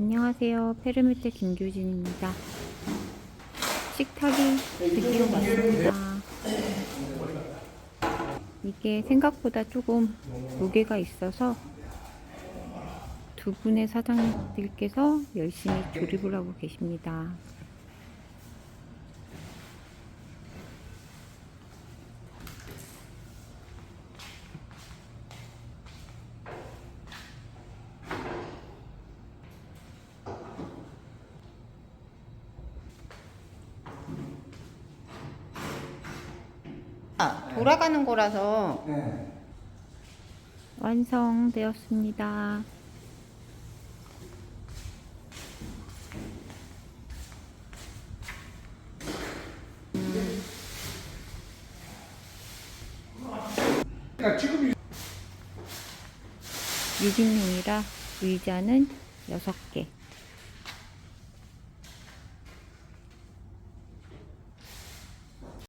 안녕하세요. 페르뮤트 김규진입니다. 식탁이 드디어 왔습니다. 이게 생각보다 조금 무게가 있어서 두 분의 사장님들께서 열심히 조립을 하고 계십니다. 아, 돌아가는 거라서 네. 완성되었습니다. 그러니까 지금 6인용이라 의자는 6개,